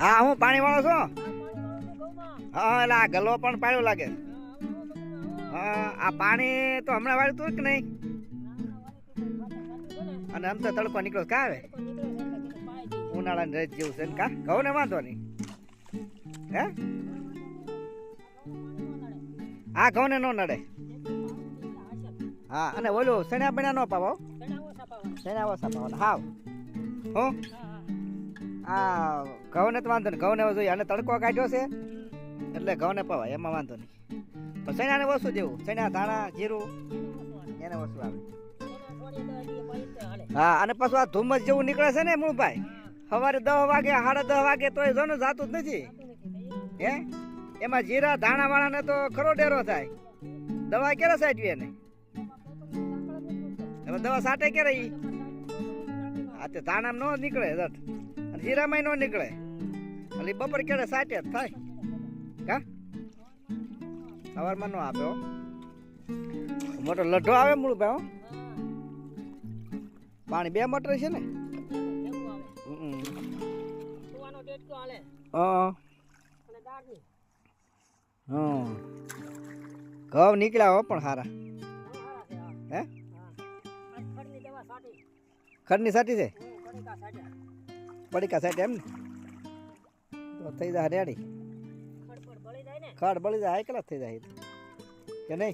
હા હું પાણી વાળો છું. હા એટલે આ ગલો પણ પાડ્યો લાગે. હા આ પાણી તો હમણાં વાળ્યું તું કે નહીં? અને આમ તો તડકો નીકળ્યો કા આવે ઉનાળાની રેત જેવું છે કા? કહું ને વાંધો નહીં. હે? હા ઘઉં ને નો નડે. હા અને ઓલું સણ્યા બન્યા ન પાવો? સણ્યા ઓછા પાવો હાવ. હું? આ ઘઉં ને તો વાંધો નહીં. ઘઉં ને જોઈએ. અને તડકો કાઢ્યો છે. એટલે ઘઉં ને પવાય. એમાં વાંધો નહીં. પણ સણ્યાને ઓછું દેવું? સૈના ધાણા, જીરું? એને ઓછું આવે. હા, અને પાછું આ ધુમ્મસ જેવું નીકળે છે ને મૂળભાઈ સવારે દસ વાગે, સાડા દસ વાગે તોય જો ને જાતું જ નથી. હે? એમાં જીરા ધાણા વાળાને તો ખરો ડેરો થાય. દવા ક્યારે સાચવી એને? હવે દવા સાટે ક્યારે આ તે ધાણામાં ન નીકળે રટ અને જીરામાં ન નીકળે. એટલે બપોર ક્યારે સાટે જ થાય. કા? સવારમાં નો આપે હો. મોટો લઢો આવે મૂળ ભાઈ પાણી બે મોટર છે ને? ઘઉં નીકળ્યા હો પણ સારા હે? ખડની સાટી. છે? પડીકા સાટી એમ ને? તો થઈ જાય રેડી ખડ બળી જાય કેટલા થઈ જાય. કે નહીં?